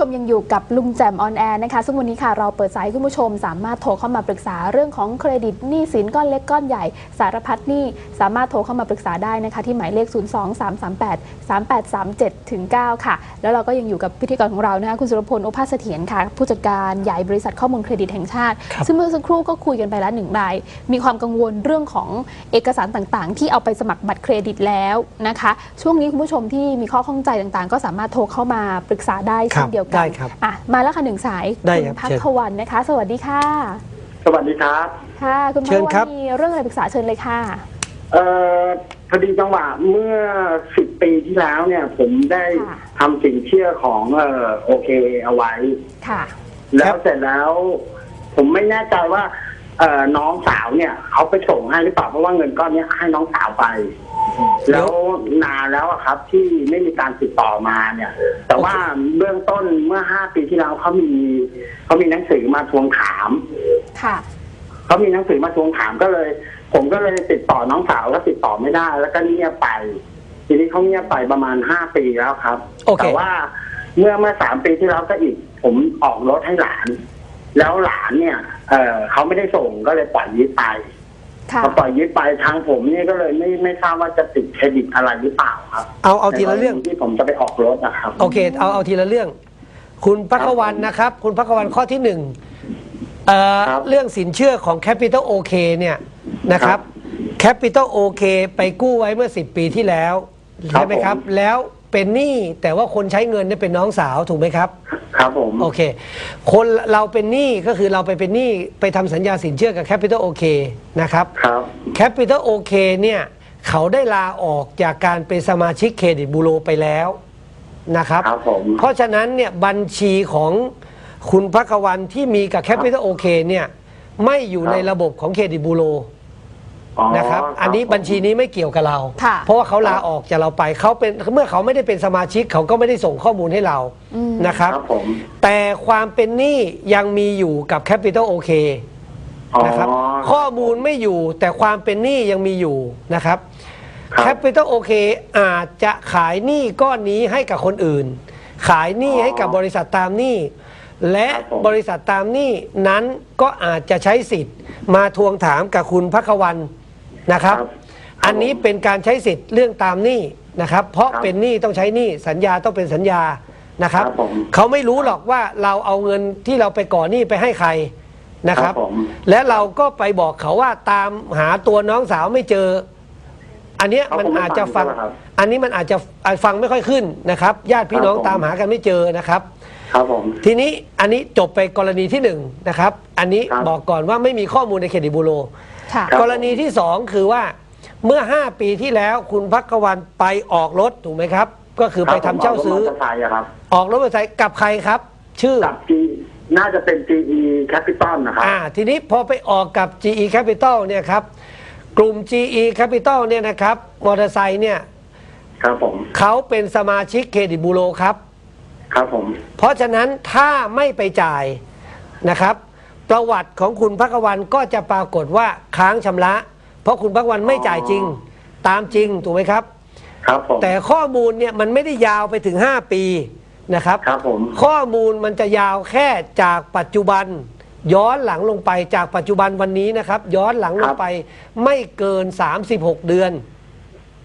ผู้ชมยังอยู่กับลุงแจมออนแอร์นะคะ ซึ่งวันนี้ค่ะเราเปิดสายให้คุณผู้ชม สามารถโทรเข้ามาปรึกษาเรื่องของเครดิตหนี้สินก้อนเล็กก้อนใหญ่ สารพัดหนี้สามารถโทรเข้ามาปรึกษาได้นะคะ ที่หมายเลข 0 2 3 3 8 3 8 3 7ถึง9ค่ะ แล้วเราก็ยังอยู่กับพิธีกรของเรานะคะคุณสุรพลโอภาสเสถียรค่ะ ผู้จัดการใหญ่บริษัทข้อมูลเครดิตแห่งชาติครับซึ่งเมื่อสักครู่ก็คุยกันไปแล้วหนึ่งราย มีความกังวลเรื่องของเอกสารต่างๆ ที่เอาไปสมัครบัตรเครดิตแล้วนะคะ ช่วงนี้คุณผู้ชมที่มีข้อข้องใจต่างๆ ก็สามารถโทรเข้ามาปรึกษาได้เช่นเดียวกัได้ครับอะมาแล้วค่ะหนึ่งสายได้ณครับพักเชิญขวันนะคะ สวัสดีค่ะสวัสดีครับ ค่ะ คุณเชิพักญขครัวับ นมีเรื่องอะไรปรึกษาเชิญเลยค่ะ เอ่อพอดีจังหวะเมื่อสิบปีที่แล้วเนี่ย ผมได้ค่ะ ทำสินเชื่อของเอ่อโอเคเอาไว้ ค่ะ แล้วเสร็จแล้ว ผมไม่แน่ใจว่า เอ่อน้องสาวเนี่ยเขาไปส่งให้หรือเปล่าเพราะว่าเงินก้อนเนี้ยให้น้องสาวไปเดี๋ แล้ยววนานแล้วอะครับที่ไม่มีการติดต่อมาเนี่ย แต่ว่าเบื้องต้นเมื่อห้าปีที่แล้วเขามีเขามีหนังสือมาทวงถามค่ะเขามีหนังสือมาทวงถามก็เลย ผมก็เลยติดต่อน้องสาวก็ติดต่อไม่ได้ แล้วก็เงียบไป ทีนี้เขาเงียบไปประมาณห้าปีแล้วครับโอเคแต่ว่าเมื่อเมื่อสามปีที่แล้วก็อีก ผมออกรถให้หลาน แล้วหลานเนี่ย เออเขาไม่ได้ส่งก็เลยปล่อยยึดไปค่ะ พอปล่อยยึดไปทางผมเนี่ยก็เลยไม่ไม่ทราบว่าจะติดเครดิตอะไรหรือเปล่าครับเอาเอาทีละเรื่อง ในกณีที่ผมจะไปออกรถนะครับโอเค เอาเอาทีละเรื่อง คุณพักวันนะครับ คุณพักวันข้อที่หนึ่งเอ่อครับเรื่องสินเชื่อของ Capital OK เนี่ยนะครับ Capital OK ไปกู้ไว้เมื่อ 10 ปีที่แล้วครับใช่ไหมครับผมแล้ว เป็นหนี้แต่ว่าคนใช้เงินเนี่ยเป็นน้องสาวถูกไหมครับ ครับผม โอเค คนเราเป็นหนี้ก็คือเราไปเป็นหนี้ไปทำสัญญาสินเชื่อกับ Capital OK นะครับครับ Capital OK เนี่ยเขาได้ลาออกจากการเป็นสมาชิกเครดิตบูโรไปแล้วนะครับ ครับผม เพราะฉะนั้นเนี่ยบัญชีของคุณพักวันที่มีกับ Capital OK เนี่ยไม่อยู่ในระบบของเครดิตบูโร อ๋อนะครับ อันนี้ผมบัญชีนี้ไม่เกี่ยวกับเรา ค่ะ เพราะว่าเขาลาออกจากเราไปเขาเป็นเมื่อเขาไม่ได้เป็นสมาชิกเขาก็ไม่ได้ส่งข้อมูลให้เราอืมนะครับ ครับผมแต่ความเป็นหนี้ยังมีอยู่กับ Capital OK อ๋อนะครับ ข้อมูลไม่อยู่แต่ความเป็นหนี้ยังมีอยู่นะครับ ครับ Capital OK อาจจะขายหนี้ก้อนนี้ให้กับคนอื่น ขายหนี้อ๋อให้กับบริษัทตามหนี้ และครับผม บริษัทตามหนี้นั้นก็อาจจะใช้สิทธิ์ มาทวงถามกับคุณพักวัน นะครับครับ อันนี้เป็นการใช้สิทธิ์เรื่องตามหนี้นะครับ เพราะครับเป็นหนี้ต้องใช้หนี้สัญญาต้องเป็นสัญญานะครับ ครับผมเขาไม่รู้หรอกว่าเราเอาเงินที่เราไปก่อหนี้ไปให้ใครนะครับ ครับผม และเราก็ไปบอกเขาว่าตามหาตัวน้องสาวไม่เจอ อันเนี้ยครับมันผมไม่อาจจะฟังฟังใช่ไหมครับอันนี้มันอาจจะอะฟังไม่ค่อยขึ้นนะครับ ญาติพี่น้องครับผม ตามหากันไม่เจอนะครับ ครับผม ทีนี้อันนี้จบไปกรณีที่หนึ่งนะครับ อันนี้ครับบอกก่อนว่าไม่มีข้อมูลในเครดิตบูโร ค่ะครับกรณีที่สองคือว่าเมื่อ 5 ปีที่แล้วคุณพักวันไปออกรถถูกไหมครับ ก็คือไปทำเช่าซื้อครับผมเรถมอเตอร์ไซค์อะครับออกรถมอเตอร์ไซค์กับใครครับ ชื่อกับ G น่าจะเป็น GE Capital นะครับอ่าทีนี้พอไปออกกับ GE Capital เนี่ยครับ กลุ่ม GE Capital เนี่ยนะครับมอเตอร์ไซค์เนี่ยครับผมเขาเป็นสมาชิกเครดิตบูโรครับ ครับผม เพราะฉะนั้นถ้าไม่ไปจ่ายนะครับ ประวัติของคุณพักวันก็จะปรากฏว่าค้างชำระ เพราะคุณพักวันไม่จ่ายจริง ตามจริงถูกไหมครับ ครับผมแต่ข้อมูลเนี่ยมันไม่ได้ยาวไปถึง 5 ปีนะครับครับผมข้อมูลมันจะยาวแค่จากปัจจุบัน ย้อนหลังลงไปจากปัจจุบันวันนี้นะครับ ย้อนหลังลงไปไม่เกิน 36 เดือน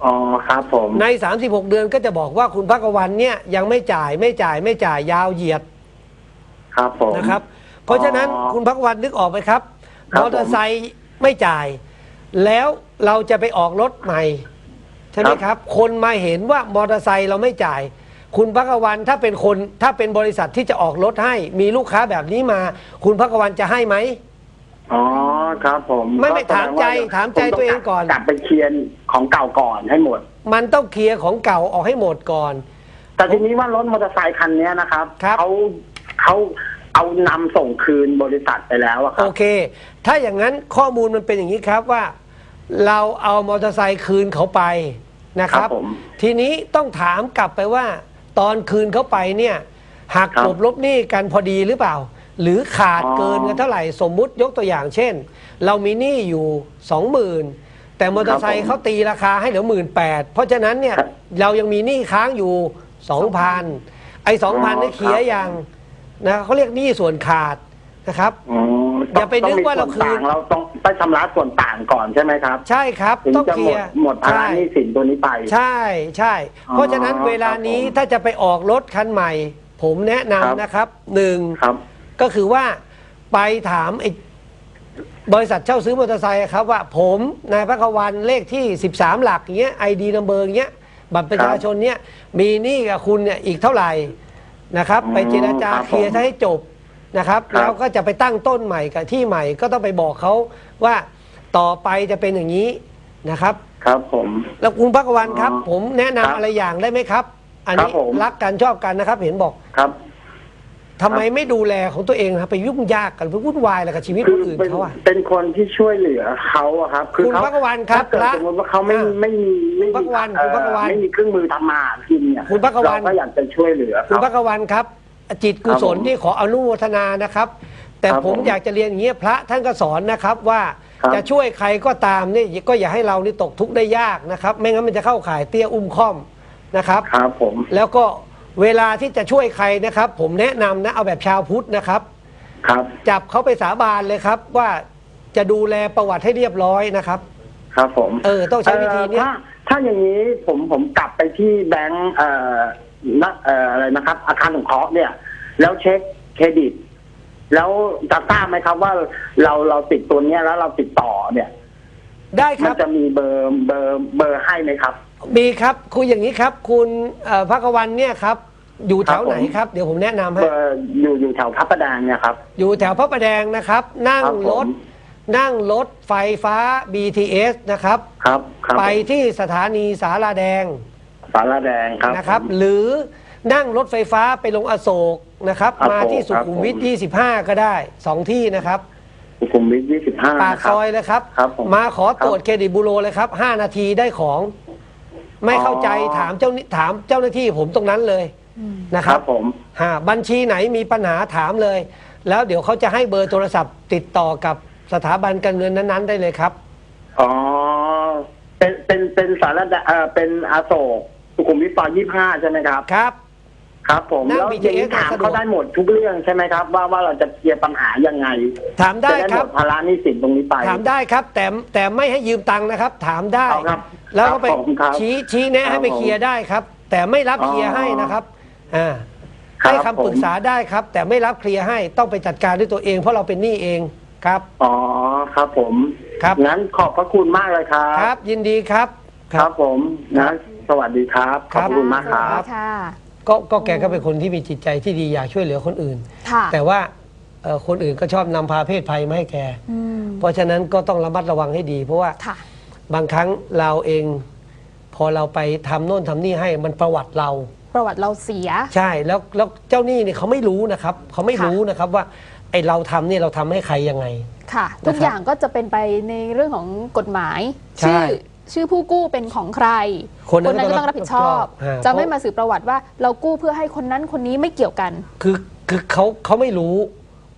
อ๋อครับผมใน 36 เดือนก็จะบอกว่าคุณพักวันเนี่ยยังไม่จ่ายไม่จ่ายไม่จ่ายยาวเหยียด ครับผมนะครับ เพราะฉะนั้นอ๋อคุณพักวันนึกออกไหมครับครับมอเตอร์ไซค์ไม่จ่าย แล้วเราจะไปออกรถใหม่ ใช่ไหมครับ คนมาเห็นว่ามอเตอร์ไซค์เราไม่จ่าย คุณพักวันถ้าเป็นคนถ้าเป็นบริษัทที่จะออกรถให้ มีลูกค้าแบบนี้มา คุณพักวันจะให้ไหม อ๋อครับ ผมไม่ไม่ก็แสดถามใจว่ถามใจผตัวเองก่อน กลับไปเคลียร์ของเก่าก่อนให้หมด มันต้องเคลียร์ของเก่าออกให้หมดก่อน แต่ทีนี้ว่ารถมอเตอร์ไซคันเนี้ยนะครับครับ เขาเขา เอานำส่งคืนบริษัทไปแล้วอะคโอรับ เค ถ้าอย่างนั้นข้อมูลมันเป็นอย่างนี้ครับว่า เราเอามอเตอร์ไซค์คืนเขาไปนะครับ ครับผมทีนี้ต้องถามกลับไปว่า ตอนคืนเขาไปเนี่ยหักครับกลบลบหนี้กันพอดีหรือเปล่า หรือขาดอ๋อ เกินกันเท่าไหร่สมมุติยกตัวอย่างเช่น เรามีหนี้อยู่สองหมื่นแต่มอเตอร์ไซค์เขาตีราคาให้เหลือหมื่นแปดเพราะฉะนั้นเนี่ยครับเรายังมีหนี้ค้างอยู่สองพันไอ้สองพันอ๋อนี่เคลียร์ครับยัง นะเขาเรียกหนี้ส่วนขาดนะครับ อ๋ออย่าไปนึกว่าเราคืนต้องมีส่วนต่างเราต้องไปชำระส่วนต่างก่อนใช่ไหมครับใช่ครับถึงต้องจะเคหมลีดยร์ หมดภาระใช่หนี้สินตัวนี้ไป ใช่ใช่ อ๋อเพราะฉะนั้นเวลานี้ครับผมถ้าจะไปออกรถคันใหม่ ผมแนะครับ นำนะครับหนึ่งครับ ก็คือว่าไปถามไอ้บริษัทเช่าซื้อมอเตอร์ไซค์อะครับว่าผมนายพักวันเลขที่ 13 หลักอย่างเงี้ยไอดีนัมเบอร์เงี้ยบัตรประชาชนเนี้ยมีหนี้กับคุณเนี่ยอีกเท่าไหร่ นะครับอืมไปเจราจาครับเคลียร์ผมให้จบนะครับครับ แล้วก็จะไปตั้งต้นใหม่กับที่ใหม่ก็ต้องไปบอกเขาว่าต่อไปจะเป็นอย่างนี้นะครับ ครับผม แล้วคุณพักวันครับอ๋อผมแนะนำครับอะไรอย่างได้ไหมครับ อันนี้ครับผม รักกันชอบกันนะครับ เห็นบอก ครับ ทำไมไม่ดูแลของตัวเองนะครับไปยุ่งยากกันไปวุ่นวายอะไรกับชีวิตคืคนออื่นเป็นเขาอะเป็นคนที่ช่วยเหลือเขาอะครับคือคุณเขาพักวันครับถ้าเกิดพระสมมติว่าเขาไม่อ่าไม่มีไม่คุณพัมีกวันเอ่อคุณพักวันไม่มีเครื่องมือทำมาหากินเนี่ยคุณพักวัน เราก็อยากจะช่วยเหลือคุณเขา พักวันครับ จิตกุศลครับผมนี่ขออนุโมทนานะครับ แต่ครับผมผมอยากจะเรียนอย่างนี้ยพระท่านก็สอนนะครับว่าครับ จะช่วยใครก็ตามนี่ก็อย่าให้เรานี่ตกทุกข์ได้ยากนะครับ ไม่งั้นมันจะเข้าข่ายเตี้ยอุ้มค่อมนะครับ ครับผม แล้วก็ เวลาที่จะช่วยใครนะครับ ผมแนะนำนะเอาแบบชาวพุทธนะครับ ครับ จับเขาไปสาบานเลยครับ ว่าจะดูแลประวัติให้เรียบร้อยนะครับ ครับผมเออต้องใช้วิธีเนี้ย ถ้าถ้าอย่างนี้ผมผมกลับไปที่แบงก์เอ่อนะเอ่ออะไรนะครับ อาคารสงเคราะห์เนี่ย แล้วเช็คเครดิต แล้วจะทราบไหมครับว่าเราเราติดตัวเนี้ยแล้วเราติดต่อเนี่ยได้คมัรันบ จะมีเบอร์เบอร์เบอร์ให้ไหมครับ มีครับคุณอย่างนี้ครับ คุณเอ่อพักวันเนี่ยครับอยู่แถวไหนครับผมครับเดี๋ยวผมแนะนำให้เบอร์อยู่อยู่แถวพระประแดงเนี่ยครับ อยู่แถวพระประแดงนะครับ นั่งครับผม รถ นั่งรถไฟฟ้า BTS นะครับ ครับครับไปที่สถานีสาราแดงสารแดงครับนะครับหรือนั่งรถไฟฟ้าไปลงอโศกนะครับ ครับมาที่ผมสุขุมวิท25 ก็ได้สองที่นะครับ สุขุมวิทยี่สิบห้าปากซอยเลยครับ ครับผมมาขอตรวจครับเครดิตบูโรเลยครับ 5 นาทีได้ของ ไม่เข้าใจอ๋อถามเจ้าถามเจ้าหน้าที่ผมตรงนั้นเลยนะคครัรับบผมฮะบัญชีไหนมีปัญหาถามเลย แล้วเดี๋ยวเขาจะให้เบอร์โทรศัพท์ ติดต่อกับสถาบันการเงินนั้น ๆ ได้เลยครับอ๋อเป็นเป็นเป็นสารแดเอ่อเป็นอาโศกสุขุมวิทซอยยี่ห้าใช่ไหมครับครับ ครับผมนั่งแล้วอย่างนี้ BTS ถามสะดวกเขาได้หมดทุกเรื่องใช่ไหมครับ ว่าว่าเราจะเคลียร์ปัญหายังไง ถามได้จะได้คหรัมบดภาระหนี้สินตรงนี้ไป ถามได้ครับ แต่แต่ไม่ให้ยืมตังค์นะครับ ถามได้เอาครับ แล้วก็ไปครับผมครับชี้ชี้แนะให้ไปครับผมเคลียร์ได้ครับ แต่ไม่รับอ๋อเคลียร์ให้นะครับอ่าครับให้คำปรึกษาได้ครับ แต่ไม่รับเคลียร์ให้ต้องไปจัดการด้วยตัวเอง เพราะเราเป็นหนี้เองครับ อ๋อครับผมครับ งั้นขอบพระคุณมากเลยครับ ครับยินดีครับ ครับผมนะสวัสดีครับขครัอบบคุณมากครัสวับสดีค่ะ ก็ก็แกก็เป็นคนที่มีจิตใจที่ดีอยากช่วยเหลือคนอื่น ค่ะแต่ว่าเอ่อคนอื่นก็ชอบนำพาเพศภัยมาให้แก อืมเพราะฉะนั้นก็ต้องระมัดระวังให้ดี เพราะว่าค่ะ บางครั้งเราเอง พอเราไปทำโน่นทำนี่ให้มันประวัติเรา ประวัติเราเสีย ใช่แล้วแล้วเจ้าหนี้เนี่ยเขาไม่รู้นะครับ เขาไม่ค่ะ รู้นะครับว่าไอเราทำเนี่ยเราทำให้ใครยังไง ค่ะ ทุกนะครับอย่างก็จะเป็นไปในเรื่องของกฎหมาย ใช่ชื่อชื่อผู้กู้เป็นของใครคนนั้นก็ก็ต้องรับผิดชอบ อ่าจะเพราะไม่มาสืบประวัติว่าเรากู้เพื่อให้คนนั้นคนนี้ไม่เกี่ยวกัน คือคือเขาเขาไม่รู้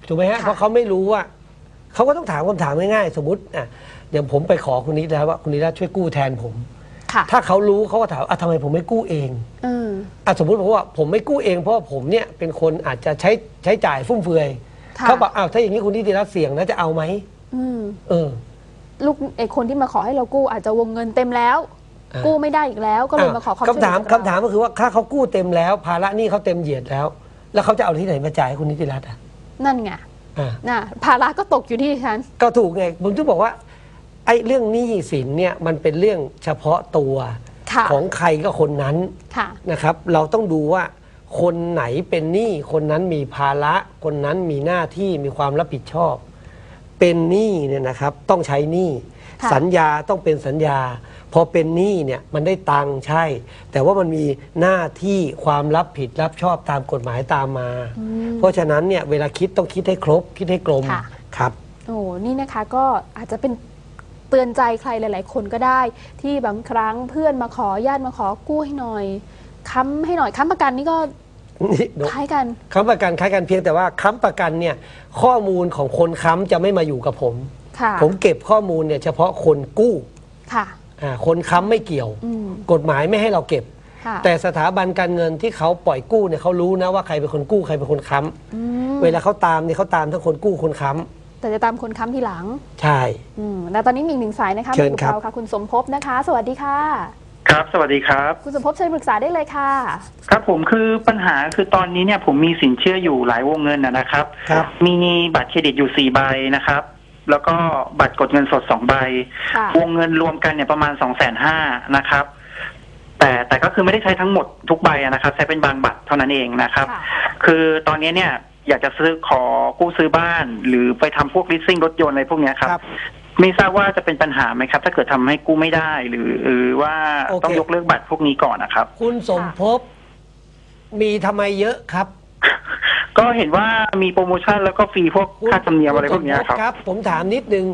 ถูกไหมฮะค่ะ เพราะเขาไม่รู้ว่าเขาก็ต้องถามคำถามง่ายๆสมมติอะ อย่างผมไปขอคุณนิดแล้วว่าคุณนิดช่วยกู้แทนผม ค่ะ ถ้าเขารู้เขาก็ถามอะทำไมผมไม่กู้เองอืม อะสมมติผมว่าผมไม่กู้เองเพราะว่าผมเนี่ยเป็นคนอาจจะใช้ใช้จ่ายฟุ่มเฟือยค่ะ เขาบอกอ้าวถ้าอย่างนี้คุณนิติรัตน์เสี่ยงนะจะเอาไหมอืม เออ ลูกไอคนที่มาขอให้เรากู้อาจจะวงเงินเต็มแล้ว อ่ากู้ไม่ได้อีกแล้วก็เลยมาขอความช่วยเหลือคำถามจากเรคำถามก็คือว่าถ้าเขากู้เต็มแล้ว ภาระหนี้เขาเต็มเหยียดแล้ว แล้วเขาจะเอาที่ไหนมาจ่ายให้คุณนิติรัตน์อะนั่นไงอ่า น่ะภาระก็ตกอยู่ที่ฉัน ก็ถูกไงผมถึงบอกว่า ไอ้เรื่องหนี้สินเนี่ยมันเป็นเรื่องเฉพาะตัวค่ะของใครก็คนนั้นค่ะ นะครับ เราต้องดูว่า คนไหนเป็นหนี้คนนั้นมีภาระ คนนั้นมีหน้าที่มีความรับผิดชอบ เป็นหนี้เนี่ยนะครับต้องใช้หนี้ค่ะ สัญญาต้องเป็นสัญญา พอเป็นหนี้เนี่ยมันได้ตังค์ใช่ แต่ว่ามันมีหน้าที่ความรับผิดรับชอบตามกฎหมายตามมา เพราะฉะนั้นเนี่ยเวลาคิดต้องคิดให้ครบคิดให้กลมค่ะ ครับ โอ้นี่นะคะก็อาจจะเป็น เตือนใจใครหลาย ๆ คนก็ได้ ที่บางครั้งเพื่อนมาขอญาติมาขอกู้ให้หน่อยค้ำให้หน่อยค้ำประกันนี่ก็นี่เดี๋ยวคล้ายกันค้ำประกันคล้ายกันเพียงแต่ว่าค้ำประกันเนี่ยข้อมูลของคนค้ำจะไม่มาอยู่กับผมค่ะผมเก็บข้อมูลเนี่ยเฉพาะคนกู้ค่ะอ่าคนค้ำไม่เกี่ยวอืมกฎหมายไม่ให้เราเก็บค่ะแต่สถาบันการเงินที่เขาปล่อยกู้เนี่ยเขารู้นะว่าใครเป็นคนกู้ใครเป็นคนค้อืมำเวลาเขาตามเนี่ยเขาตามทั้งคนกู้คนค้ แต่จะตามคนค้ำทีหลังำใช่ อืมแล้วตอนนี้มีอีกหนึ่งสายนะคะเชิญมาอยู่ครับ เราค่ะ คุณสมภพนะคะ สวัสดีค่ะ ครับ สวัสดีครับ คุณสมภพเชิญปรึกษาได้เลยค่ะ ครับผมคือปัญหาคือตอนนี้เนี่ยผมมีสินเชื่ออยู่หลายวงเงินนะนะครับ ครับ มีบัตรเครดิตอยู่สี่ใบนะครับ แล้วก็บัตรกดเงินสดสองใบ ค่ะ วงเงินรวมกันเนี่ยประมาณสองแสนห้านะครับ แต่แต่ก็คือไม่ได้ใช้ทั้งหมดทุกใบอะนะครับ ใช้เป็นบางบัตรเท่านั้นเองนะครับ ค่ะ คือตอนนี้เนี่ย อยากจะซื้อขอกู้ซื้อบ้าน หรือไปทำพวก leasing รถยนต์อะไรพวกเนี้ยครับครับ ไม่ทราบว่าจะเป็นปัญหาไหมครับ ถ้าเกิดทำให้กู้ไม่ได้หรือหรือว่าโอเคต้องยกเลิกบัตรพวกนี้ก่อนนะครับ คุณสมภพมีทำไมเยอะครับ ก็เห็นว่ามีโปรโมชั่นแล้วก็ฟรีพวกคุณค่าธรรมเนียมอะไรพวกเนี้ยณสมภพครับ ผมถามนิดนึง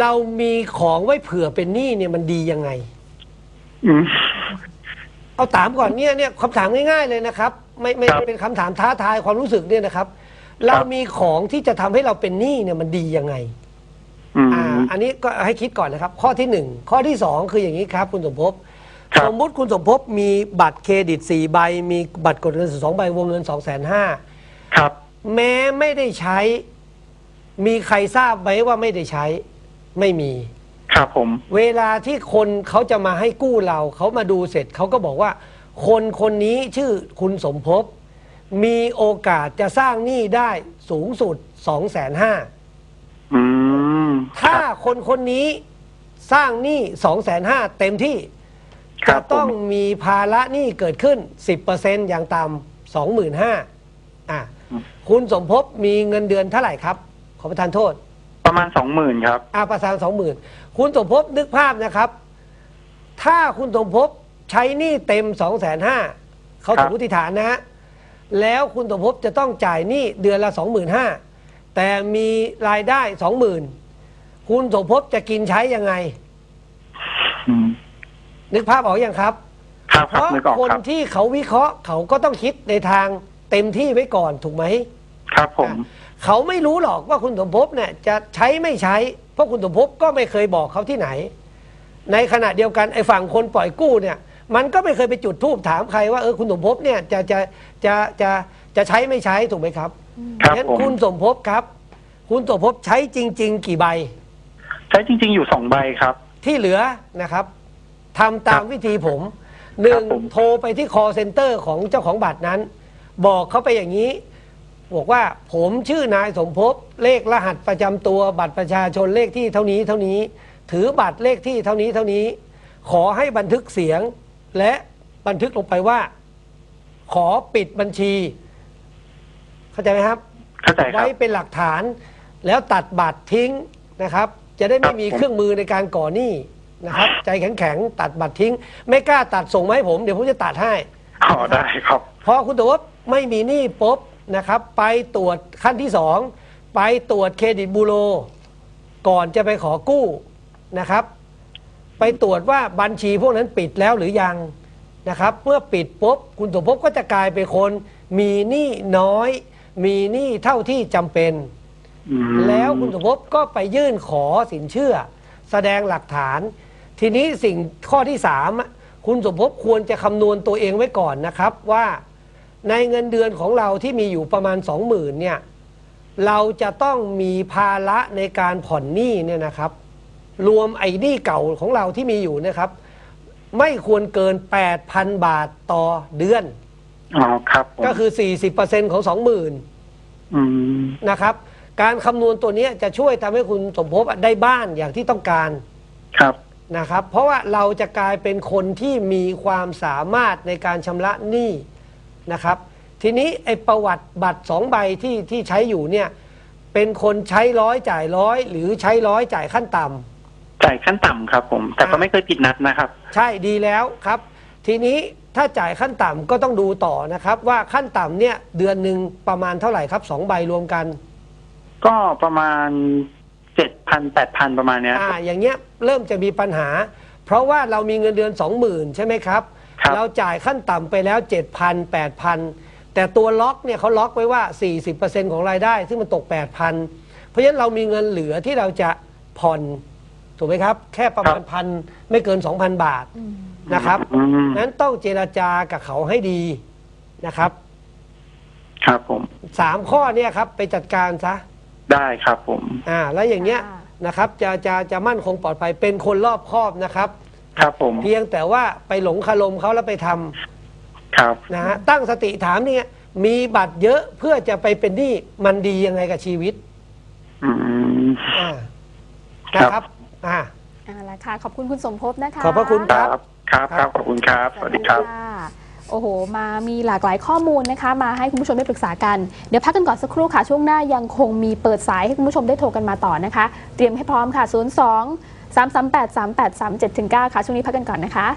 เรามีของไว้เผื่อเป็นหนี้เนี่ยมันดียังไงอืม เอาถามก่อนเนี่ยเนี่ยคำถามง่ายๆเลยนะครับ ไม่ไม่ครับได้เป็นคำถามท้าทายความรู้สึกเนี่ยนะครับ เรามีของที่จะทำให้เราเป็นหนี้เนี่ยมันดียังไง อืม อ่า อันนี้ก็ให้คิดก่อนนะครับ ข้อที่หนึ่งข้อที่สองคืออย่างนี้ครับ คุณสมภพครับ สมมุติคุณสมภพมีบัตรเครดิตสี่ใบ มีบัตรกดเงินสองใบวงเงินสองแสนห้าครับ แม้ไม่ได้ใช้ มีใครทราบไหมว่าไม่ได้ใช้ ไม่มี ครับผม เวลาที่คนเขาจะมาให้กู้เราเขามาดูเสร็จเขาก็บอกว่า คนคนนี้ชื่อคุณสมภพมีโอกาสจะสร้างหนี้ได้สูงสุด2องแสนห้าอืมถ้าคนคนนี้สร้างหนี้2องแสนห้าเต็มที่ครัจะบผม ต้องมีภาระหนี้เกิดขึ้น 10%อย่างต่ำสองหมื่นห้าอะคุณสมภพมีเงินเดือนเท่าไหร่ครับ ขอประทานโทษ ประมาณสองหมื่นครับ อาประสานสองหมื่นคุณสมภพนึกภาพนะครับ ถ้าคุณสมภพใช้หนี้เต็มสองแสนห้าเขาครัสบมมติฐานนะฮะแล้วคุณสมภพจะต้องจ่ายหนี้เดือนละสองหมื่นห้าแต่มีรายได้สองหมื่นคุณสมภพจะกินใช้ยังไง อืม นึกภาพออกยังครับ ครับเพครับราะนึกออกคนครับ ที่เขาวิเคราะห์เขาก็ต้องคิดในทางเต็มที่ไว้ก่อนถูกไหม ครับผม เขาไม่รู้หรอกว่าคุณสมภพเนี่ยจะใช้ไม่ใช้ เพราะคุณสมภพก็ไม่เคยบอกเขาที่ไหน ในขณะเดียวกันไอ้ฝั่งคนปล่อยกู้เนี่ย มันก็ไม่เคยไปจุดทูบถามใครว่าเออคุณสมภพเนี่ยจะจะจะจะจะใช้ไม่ใช้ถูกไหมครับครับงั้นผมคุณสมภพครับ คุณสมภพใช้จริง ๆ กี่ใบ ใช้จริง ๆ อยู่สองใบครับ ที่เหลือนะครับทำตามครับวิธีผมหนึ่งครับผม โทรไปที่ call center ของเจ้าของบัตรนั้น บอกเขาไปอย่างนี้ บอกว่าผมชื่อนายสมภพเลขรหัสประจำตัวบัตรประชาชนเลขที่เท่านี้เท่านี้ ถือบัตรเลขที่เท่านี้เท่านี้ ขอให้บันทึกเสียงและบันทึกลงไปว่า ขอปิดบัญชี เข้าใจไหมครับเข้าใจครัไว้บเป็นหลักฐานแล้วตัดบัตรทิ้งนะครับ จะได้ไม่ครับมีผมเครื่องมือในการก่อหนี้นะครับ ใจแข็งๆตัดบัตรทิ้ง ไม่กล้าตัดส่งมาให้ผมเดี๋ยวผมจะตัดให้อ๋อได้ครับพอคุณตัวว่าไม่มีหนี้ปุ๊บ นะครับ ไปตรวจขั้นที่สองไปตรวจเครดิตบูโร ก่อนจะไปขอกู้นะครับ ไปตรวจว่าบัญชีพวกนั้นปิดแล้วหรือยังนะครับ เมื่อปิดปุ๊บคุณสมภพก็จะกลายเป็นคน มีหนี้น้อย มีหนี้เท่าที่จำเป็นอืมแล้วคุณสมภพก็ไปยื่นขอสินเชื่อ แสดงหลักฐาน ทีนี้สิ่งข้อที่สามอะคุณสมภพควรจะคำนวณตัวเองไว้ก่อนนะครับว่า ในเงินเดือนของเราที่มีอยู่ประมาณ 20,000เนี่ยเราจะต้องมีภาระในการผ่อนหนี้เนี่ยนะครับ รวมไอ้หนี้เก่าของเราที่มีอยู่นะครับ ไม่ควรเกิน 8,000 บาทต่อเดือนอ๋อครับผมก็คือ 40%ของ20,000อืมนะครับ การคำนวณตัวเนี้ยจะช่วยทำให้คุณสมภพได้บ้านอย่างที่ต้องการครับ นะครับ เพราะว่าเราจะกลายเป็นคนที่มีความสามารถในการชำระหนี้ นะครับ ทีนี้ไอ้ประวัติบัตรสองใบที่ที่ใช้อยู่เนี่ยเป็นคนใช้ร้อยจ่ายร้อยหรือใช้ร้อยจ่ายขั้นต่ำ จ่ายขั้นต่ำครับผม แต่ก็ไม่เคยผิดนัดนะครับ ใช่ดีแล้วครับ ทีนี้ถ้าจ่ายขั้นต่ำก็ต้องดูต่อนะครับ ว่าขั้นต่ำเนี่ยเดือนหนึ่งประมาณเท่าไหร่ครับสองใบรวมกัน ก็ประมาณเจ็ดพันแปดพันประมาณเนี้ยอ่าอย่างเงี้ยเริ่มจะมีปัญหา เพราะว่าเรามีเงินเดือน20,000ใช่ไหมครับ ครับ เราจ่ายขั้นต่ำไปแล้ว 7,000 8,000 แต่ตัวล็อกเนี่ยเขาล็อกไว้ว่า 40%ของรายได้ ซึ่งมันตก 8,000 เพราะฉะนั้นเรามีเงินเหลือที่เราจะผ่อนถูกไหมครับ แค่ประมาณพันไม่เกิน 2,000 บาทนะครับอืมนั้นต้องเจรจากับเขาให้ดีนะครับครับผม สามข้อเนี่ยครับไปจัดการซะได้ครับผม อ่าแล้วอย่างเงี้ยค่ะ นะครับจะจะจะมั่นคงปลอดภัยเป็นคนรอบคอบนะครับ ครับผม เพียงแต่ว่าไปหลงคารมเขาแล้วไปทำครับนะฮะตั้งสติถามเนี่ยมีบัตรเยอะเพื่อจะไปเป็นหนี้มันดียังไงกับชีวิตอืม อ่าครับ นะครับอ่า เอาละค่ะ ขอบคุณคุณสมภพนะคะขอบพระคุณ ครับครับครับขอบคุณครับ สวัสดีครับะโอ้โห มามีหลากหลายข้อมูลนะคะ มาให้คุณผู้ชมได้ปรึกษากัน เดี๋ยวพักกันก่อนสักครู่ค่ะ ช่วงหน้ายังคงมีเปิดสายให้คุณผู้ชมได้โทรกันมาต่อนะคะ เตรียมให้พร้อมค่ะ 02 338 3837ถึง9ค่ะ ช่วงนี้พักกันก่อนนะคะ